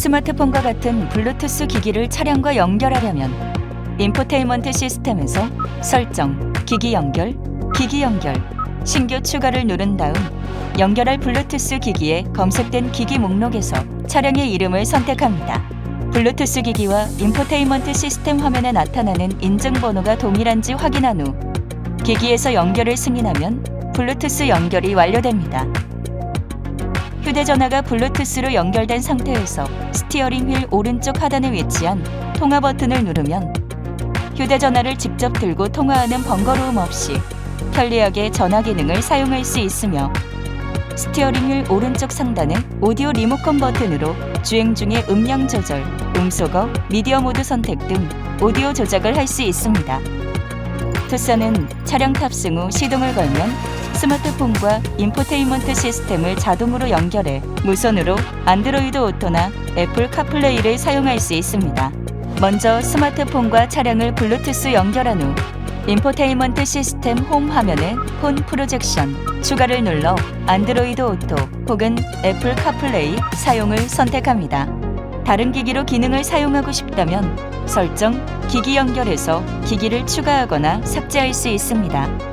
스마트폰과 같은 블루투스 기기를 차량과 연결하려면 인포테인먼트 시스템에서 설정, 기기 연결, 기기 연결, 신규 추가를 누른 다음 연결할 블루투스 기기에 검색된 기기 목록에서 차량의 이름을 선택합니다. 블루투스 기기와 인포테인먼트 시스템 화면에 나타나는 인증번호가 동일한지 확인한 후 기기에서 연결을 승인하면 블루투스 연결이 완료됩니다. 휴대전화가 블루투스로 연결된 상태에서 스티어링 휠 오른쪽 하단에 위치한 통화 버튼을 누르면 휴대전화를 직접 들고 통화하는 번거로움 없이 편리하게 전화 기능을 사용할 수 있으며 스티어링 휠 오른쪽 상단의 오디오 리모컨 버튼으로 주행 중의 음량 조절, 음소거, 미디어 모드 선택 등 오디오 조작을 할 수 있습니다. 투싼은 차량 탑승 후 시동을 걸면 스마트폰과 인포테인먼트 시스템을 자동으로 연결해 무선으로 안드로이드 오토나 애플 카플레이를 사용할 수 있습니다. 먼저 스마트폰과 차량을 블루투스 연결한 후 인포테인먼트 시스템 홈 화면에 폰 프로젝션 추가를 눌러 안드로이드 오토 혹은 애플 카플레이 사용을 선택합니다. 다른 기기로 기능을 사용하고 싶다면 설정, 기기 연결해서 기기를 추가하거나 삭제할 수 있습니다.